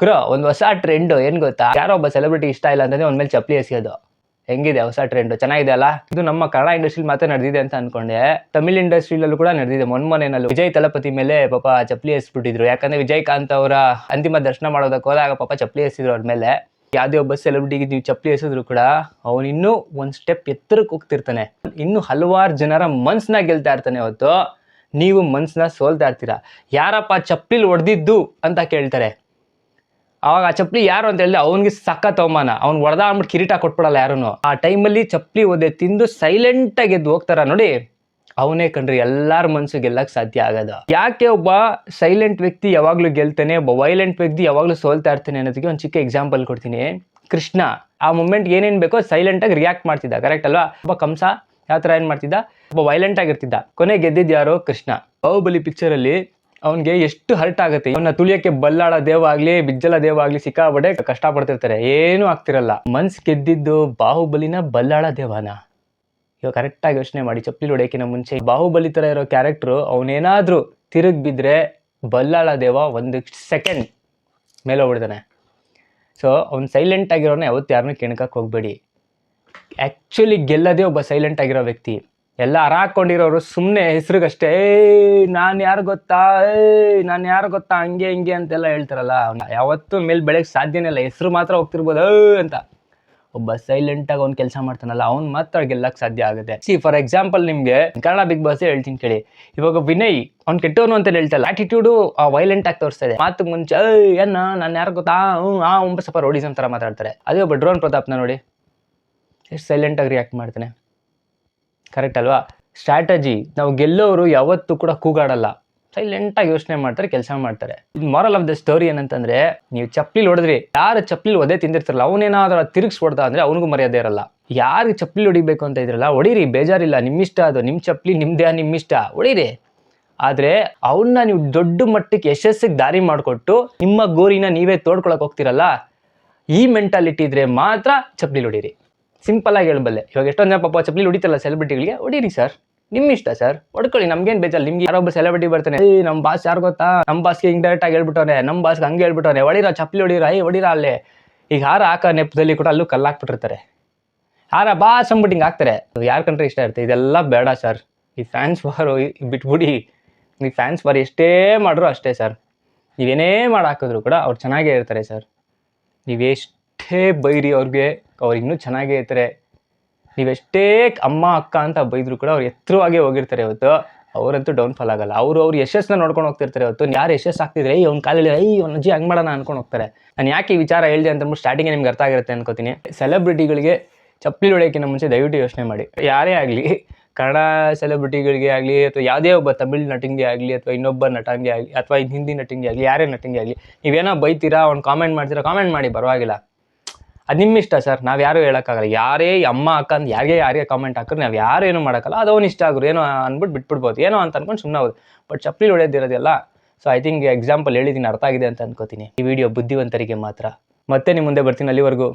ಗುರು, ಒಂದು ಹೊಸ ಟ್ರೆಂಡು ಏನ್ ಗೊತ್ತಾ? ಯಾರೋ ಒಬ್ಬ ಸೆಲೆಬ್ರಿಟಿ ಇಷ್ಟ ಇಲ್ಲ ಅಂತಂದ್ರೆ ಒಂದ್ಮೇಲೆ ಚಪ್ಪಲಿ ಎಸೆಯೋದು. ಹೆಂಗಿದೆ ಹೊಸ ಟ್ರೆಂಡ್ ಚೆನ್ನಾಗಿದೆ ಅಲ್ಲ? ಇದು ನಮ್ಮ ಕನ್ನಡ ಇಂಡಸ್ಟ್ರಿ ಮಾತ್ರ ನಡೆದಿದೆ ಅಂತ ಅನ್ಕೊಂಡೆ. ತಮಿಳ್ ಇಂಡಸ್ಟ್ರಿಲಲ್ಲೂ ಕೂಡ ನಡೆದಿದೆ. ಮೊನ್ಮೊನೆನಲ್ಲೂ ವಿಜಯ್ ತಲಪತಿ ಮೇಲೆ ಪಾಪ ಚಪ್ಪಲಿ ಎಸ್ಬಿಟ್ಟಿದ್ರು. ಯಾಕಂದ್ರೆ ವಿಜಯಕಾಂತ್ ಅವರ ಅಂತಿಮ ದರ್ಶನ ಮಾಡೋದಕ್ಕೆ ಹೋದಾಗ ಪಾಪ ಚಪ್ಪಲಿ ಎಸಿದ್ರು ಅವ್ರ ಮೇಲೆ. ಯಾವುದೇ ಒಬ್ಬ ಸೆಲೆಬ್ರಿಟಿಗೆ ನೀವು ಚಪ್ಪಲಿ ಎಸಿದ್ರು ಕೂಡ ಅವನು ಇನ್ನೂ ಒಂದ್ ಸ್ಟೆಪ್ ಎತ್ತರಕ್ಕೆ ಹೋಗ್ತಿರ್ತಾನೆ. ಇನ್ನು ಹಲವಾರು ಜನರ ಮನ್ಸನ್ನ ಗೆಲ್ತಾ ಇರ್ತಾನೆ ಅವತ್ತು ನೀವು ಮನ್ಸನ್ನ ಸೋಲ್ತಾ ಇರ್ತೀರಾ? ಯಾರಪ್ಪ ಚಪ್ಪಲಿ ಹೊಡೆದಿದ್ದು ಅಂತ ಕೇಳ್ತಾರೆ. ಅವಾಗ ಆ ಚಪ್ಪಲಿ ಯಾರು ಅಂತ ಹೇಳಿದ್ರೆ ಅವನಿಗೆ ಸಖತ್ ಅವಮಾನ. ಅವ್ನು ಹೊಡೆದ ಅಂದ್ಬಿಟ್ಟು ಕಿರೀಟ ಕೊಟ್ಬಿಡಲ್ಲ ಯಾರೂ ಆ ಟೈಮಲ್ಲಿ ಚಪ್ಪಲಿ ಓದೆ ತಿಂದು ಸೈಲೆಂಟಾಗಿ ಎದ್ದು ಹೋಗ್ತಾರ ನೋಡಿ. ಅವನೇ ಕಂಡ್ರಿ ಎಲ್ಲರ ಮನಸ್ಸು ಗೆಲ್ಲಕ್ಕೆ ಸಾಧ್ಯ ಆಗದ. ಯಾಕೆ ಒಬ್ಬ ಸೈಲೆಂಟ್ ವ್ಯಕ್ತಿ ಯಾವಾಗಲೂ ಗೆಲ್ತಾನೆ, ಒಬ್ಬ ವೈಲೆಂಟ್ ವ್ಯಕ್ತಿ ಯಾವಾಗಲೂ ಸೋಲ್ತಾ ಇರ್ತಾನೆ ಅನ್ನೋದಕ್ಕೆ ಒಂದು ಚಿಕ್ಕ ಎಕ್ಸಾಂಪಲ್ ಕೊಡ್ತೀನಿ. ಕೃಷ್ಣ ಆ ಮೂಮೆಂಟ್ ಏನೇನ್ ಬೇಕೋ ಸೈಲೆಂಟ್ ಆಗಿ ರಿಯಾಕ್ಟ್ ಮಾಡ್ತಿದ್ದ ಕರೆಕ್ಟ್ ಅಲ್ವಾ? ಒಬ್ಬ ಕಂಸ ಯಾವ ಥರ ಏನು ಮಾಡ್ತಿದ್ದ? ಒಬ್ಬ ವೈಲೆಂಟ್ ಆಗಿರ್ತಿದ್ದ. ಕೊನೆ ಗೆದ್ದಿದ್ದು ಯಾರು? ಕೃಷ್ಣ. ಬಾಹುಬಲಿ ಪಿಕ್ಚರ್ ಅಲ್ಲಿ ಅವನಿಗೆ ಎಷ್ಟು ಹರ್ಟ್ ಆಗುತ್ತೆ. ಅವನ್ನ ತುಳಿಯಕ್ಕೆ ಬಲ್ಲಾಳ ದೇವ ಆಗ್ಲಿ, ಬಿಜ್ಜಲ ದೇವ ಆಗ್ಲಿ ಸಿಕ್ಕಾಬಡೆ ಕಷ್ಟ ಪಡ್ತಿರ್ತಾರೆ ಏನು ಆಗ್ತಿರಲ್ಲ. ಮನ್ಸ್ ಗೆದ್ದಿದ್ದು ಬಾಹುಬಲಿನ ಬಲ್ಲಾಳ ದೇವನ? ಇವಾಗ ಕರೆಕ್ಟಾಗಿ ಯೋಚನೆ ಮಾಡಿ. ಚಪ್ಪಲಿ ಹೊಡೆಯಕ್ಕಿಂತ ಮುಂಚೆ ಬಾಹುಬಲಿ ತರ ಇರೋ ಕ್ಯಾರೆಕ್ಟ್ರು ಅವನೇನಾದ್ರೂ ತಿರುಗ್ ಬಿದ್ರೆ ಬಲ್ಲಾಳ ದೇವ ಒಂದು ಸೆಕೆಂಡ್ ಮೇಲೆ ಹೋಗ್ಬಿಡ್ತಾನೆ. ಸೊ ಅವ್ನು ಸೈಲೆಂಟ್ ಆಗಿರೋನ ಯಾವತ್ತು ಯಾರನ್ನೂ ಕೆಣಕಕ್ಕೆ ಹೋಗ್ಬೇಡಿ. ಆ್ಯಕ್ಚುಲಿ ಗೆಲ್ಲದೇ ಒಬ್ಬ ಸೈಲೆಂಟ್ ಆಗಿರೋ ವ್ಯಕ್ತಿ. ಎಲ್ಲ ಹರಾಕೊಂಡಿರೋರು ಸುಮ್ಮನೆ ಹೆಸ್ರಿಗಷ್ಟೇ, ಏಯ್, ನಾನು ಯಾರು ಗೊತ್ತಾ? ಏಯ್, ನಾನು ಯಾರು ಗೊತ್ತಾ? ಹಂಗೆ, ಹಿಂಗೆ ಅಂತೆಲ್ಲ ಹೇಳ್ತಾರಲ್ಲ ಯಾವತ್ತೂ ಮೇಲೆ ಬೆಳಗ್ಗೆ ಸಾಧ್ಯನೇ ಇಲ್ಲ. ಹೆಸರು ಮಾತ್ರ ಹೋಗ್ತಿರ್ಬೋದು ಅಂತ. ಒಬ್ಬ ಸೈಲೆಂಟ್ ಆಗಿ ಅವ್ನು ಕೆಲಸ ಮಾಡ್ತಾನಲ್ಲ, ಅವ್ನು ಮಾತ್ರ ಗೆಲ್ಲಕ್ಕೆ ಸಾಧ್ಯ ಆಗುತ್ತೆ. ಸಿ ಫಾರ್ ಎಕ್ಸಾಂಪಲ್ ನಿಮಗೆ, ಕನ್ನಡ ಬಿಗ್ ಬಾಸ್ ಹೇಳ್ತೀನಿ ಕೇಳಿ. ಇವಾಗ ವಿನಯ್, ಅವ್ನು ಕೆಟ್ಟವನು ಅಂತ ಹೇಳ್ತಲ್ಲ ಆಟಿಟ್ಯೂಡು ವೈಲೆಂಟ್ ಆಗಿ ತೋರಿಸ್ತಾ ಇದೆ. ಮಾತು ಮುಂಚೆ ಏನ, ನಾನು ಯಾರು ಗೊತ್ತಾ? ಆ ಒಂಬ ಸ್ವಲ್ಪ ರೋಡಿಸಮ್ ಥರ ಮಾತಾಡ್ತಾರೆ. ಅದೇ ಒಬ್ಬ ಡ್ರೋನ್ ಪ್ರತಾಪ್ನ ನೋಡಿ. ಎಷ್ಟು ಸೈಲೆಂಟಾಗಿ ರಿಯಾಕ್ಟ್ ಮಾಡ್ತಾನೆ. ಕರೆಕ್ಟ್ ಅಲ್ವಾ? ಸ್ಟ್ರಾಟಜಿ ನಾವು ಗೆಲ್ಲೋರು ಯಾವತ್ತೂ ಕೂಡ ಕೂಗಾಡಲ್ಲ. ಸೈಲೆಂಟಾಗಿ ಯೋಚನೆ ಮಾಡ್ತಾರೆ, ಕೆಲಸ ಮಾಡ್ತಾರೆ. ಮಾರಲ್ ಆಫ್ ದ ಸ್ಟೋರಿ ಏನಂತಂದ್ರೆ, ನೀವು ಚಪ್ಪಲಿ ಹೊಡೆದ್ರಿ, ಯಾರು ಚಪ್ಪಲಿ ಒದೆ ತಿಂದಿರ್ತಾರಲ್ಲ, ಅವನೇನಾದ್ರೂ ತಿರುಗಿಸ್ ಹೊಡ್ದ ಅಂದ್ರೆ ಅವನಿಗೂ ಮರ್ಯಾದೆ ಇರಲ್ಲ. ಯಾರಿಗೆ ಚಪ್ಪಲಿ ಹೊಡಿಬೇಕು ಅಂತ ಇದ್ರಲ್ಲ, ಹೊಡೀರಿ, ಬೇಜಾರಿಲ್ಲ, ನಿಮ್ಮಿಷ್ಟ ಅದು ನಿಮ್ಮ ಚಪ್ಪಲಿ ನಿಮ್ದೇ, ನಿಮ್ಮಿಷ್ಟ, ಹೊಡೀರಿ. ಆದರೆ ಅವನ್ನ ನೀವು ದೊಡ್ಡ ಮಟ್ಟಕ್ಕೆ ಯಶಸ್ಸಿಗೆ ದಾರಿ ಮಾಡಿಕೊಟ್ಟು, ನಿಮ್ಮ ಗೋರಿನ ನೀವೇ ತೋಡ್ಕೊಳಕ್ಕೆ ಹೋಗ್ತಿರಲ್ಲ, ಈ ಮೆಂಟಾಲಿಟಿ ಇದ್ರೆ ಮಾತ್ರ ಚಪ್ಪಲಿ ಹೊಡೀರಿ. ಸಿಂಪಲ್ ಆಗಿ ಹೇಳಬಲ್ಲೆ. ಇವಾಗ ಎಷ್ಟೊಂದು ಜನ ಪಾಪ ಚಪ್ಪಲಿ ಹೊಡಿತಲ್ಲ ಸೆಲೆಬ್ರಿಟಿಗಳಿಗೆ ಹೊಡೀರಿ ಸರ್ ನಿಮ್ಮ ಇಷ್ಟ ಸರ್ ಹೊಡ್ಕೊಳ್ಳಿ ನಮ್ಗೇನು ಬೇಜಾರ? ನಿಮ್ಗೆ ಯಾರೊಬ್ಬ ಸೆಲೆಬ್ರಿಟಿ ಬರ್ತಾನೆ. ಏ ನಮ್ಮ ಬಾಸ್ ಯಾರು ಗೊತ್ತಾ? ನಮ್ಮ ಬಾಸ್ಗೆ ಹಿಂಗೆ ಡೈರೆಕ್ಟ್ ಆಗಿ ಹೇಳ್ಬಿಟ್ಟವ್ರೆ ನಮ್ಮ ಬಾಸ್ಗೆ ಹಂಗೆ ಹೇಳ್ಬಿಟ್ಟವ್ರೆ ಹೊಡಿರ, ಚಪ್ಪಲಿ ಹೊಡಿರ? ಐ ಹೊಡಿರ ಅಲ್ಲೇ? ಈಗ ಹಾರ ಹಾಕ ನೆಪದಲ್ಲಿ ಕೂಡ ಅಲ್ಲೂ ಕಲ್ಲು ಹಾಕ್ಬಿಟ್ಟಿರ್ತಾರೆ. ಹಾರ ಬಾಸ್ ಅಂದ್ಬಿಟ್ಟು ಹಿಂಗೆ ಹಾಕ್ತಾರೆ. ಯಾರ ಕಂಡ್ರೆ ಇಷ್ಟ ಇರುತ್ತೆ? ಇದೆಲ್ಲ ಬೇಡ ಸರ್ ಈ ಫ್ಯಾನ್ಸ್ ವಾರು ಬಿಟ್ಬಿಡಿ. ಈ ಫ್ಯಾನ್ಸ್ ವಾರ್ ಎಷ್ಟೇ ಮಾಡ್ರು ಅಷ್ಟೇ ಸರ್ ನೀವೇನೇ ಮಾಡಿ ಹಾಕಿದ್ರು ಕೂಡ ಅವ್ರು ಚೆನ್ನಾಗೇ ಇರ್ತಾರೆ ಸರ್ ನೀವೆಷ್ಟೇ ಬೈರಿ ಅವ್ರಿಗೆ ಅವ್ರು ಇನ್ನೂ ಚೆನ್ನಾಗೇ ಇರ್ತಾರೆ. ನೀವೆಷ್ಟೇ ಅಮ್ಮ, ಅಕ್ಕ ಅಂತ ಬೈದ್ರು ಕೂಡ ಅವ್ರು ಎತ್ತರವಾಗೇ ಹೋಗಿರ್ತಾರೆ ಇವತ್ತು. ಅವರಂತೂ ಡೌನ್ಫಾಲ್ ಆಗಲ್ಲ. ಅವರು ಅವ್ರ ಯಶಸ್ಸನ್ನ ನೋಡ್ಕೊಂಡು ಹೋಗ್ತಿರ್ತಾರೆ ಇವತ್ತು. ಯಾರು ಯಶಸ್ಸು ಆಗ್ತಿದ್ರೆ ಈ ಅವ್ನ ಕಾಲಲ್ಲಿ ಐ ಅವ್ನ ಅಜ್ಜಿ ಹಂಗೆ ಮಾಡೋಣ ಅನ್ಕೊಂಡು ಹೋಗ್ತಾರೆ. ನಾನು ಯಾಕೆ ಈ ವಿಚಾರ ಹೇಳಿದೆ ಅಂತ ಅಂದ್ಬಿಟ್ಟು ಸ್ಟಾರ್ಟಿಂಗ್ ನಿಮ್ಗೆ ಅರ್ಥ ಆಗಿರುತ್ತೆ ಅನ್ಕೋತೀನಿ. ಸೆಲೆಬ್ರಿಟಿಗಳಿಗೆ ಚಪ್ಪಲಿ ಹೊಡೆಯೋಕ್ಕಿಂತ ಮುಂಚೆ ದಯವಿಟ್ಟು ಯೋಚನೆ ಮಾಡಿ. ಯಾರೇ ಆಗಲಿ, ಕನ್ನಡ ಸೆಲೆಬ್ರಿಟಿಗಳಿಗೆ ಆಗಲಿ, ಅಥವಾ ಯಾವುದೇ ಒಬ್ಬ ತಮಿಳ್ ನಟಿಂಗೆ ಆಗಲಿ, ಅಥವಾ ಇನ್ನೊಬ್ಬ ನಟಂಗೆ ಆಗಲಿ, ಅಥವಾ ಹಿಂದಿ ನಟಿಂಗೆ ಆಗಲಿ, ಯಾರೇ ನಟಿಂಗೆ ಆಗಲಿ, ನೀವೇನೋ ಬೈತೀರಾ, ಅವ್ನು ಕಾಮೆಂಟ್ ಮಾಡ್ತೀರಾ ಕಾಮೆಂಟ್ ಮಾಡಿ, ಪರವಾಗಿಲ್ಲ. ಅದು ನಿಮ್ಮ ಇಷ್ಟ ಸರ್, ನಾವು ಯಾರು ಹೇಳೋಕ್ಕಾಗಲ್ಲ. ಯಾರೇ ಅಮ್ಮ ಅಕ್ಕ ಅಂತ ಯಾರಿಗೆ ಯಾರಿಗೆ ಕಾಮೆಂಟ್ ಹಾಕಿದ್ರೆ ನಾವು ಯಾರು ಏನು ಮಾಡೋಕ್ಕಲ್ಲ, ಅದು ಇಷ್ಟ ಆಗೋರು ಏನೋ ಅಂದ್ಬಿಟ್ಟು ಬಿಟ್ಬಿಡ್ಬೋದು. ಏನೋ ಅಂತ ಅನ್ಕೊಂಡು ಸುಮ್ಮನೆ ಹೋಗೋದು ಬಟ್ ಚಪ್ಪಲಿ ಹೊಡೆಯೋದಿರೋದೆಲ್ಲ ಸೊ ಐ ಥಿಂಕ್ ಎಕ್ಸಾಂಪಲ್ ಹೇಳಿದ್ದೀನಿ ಅರ್ಥ ಆಗಿದೆ ಅಂತ ಅನ್ಕೋತೀನಿ. ಈ ವಿಡಿಯೋ ಬುದ್ಧಿವಂತರಿಗೆ ಮಾತ್ರ. ಮತ್ತೆ ನಿಮ್ಮ ಮುಂದೆ ಬರ್ತೀನಿ ಅಲ್ಲಿವರೆಗೂ.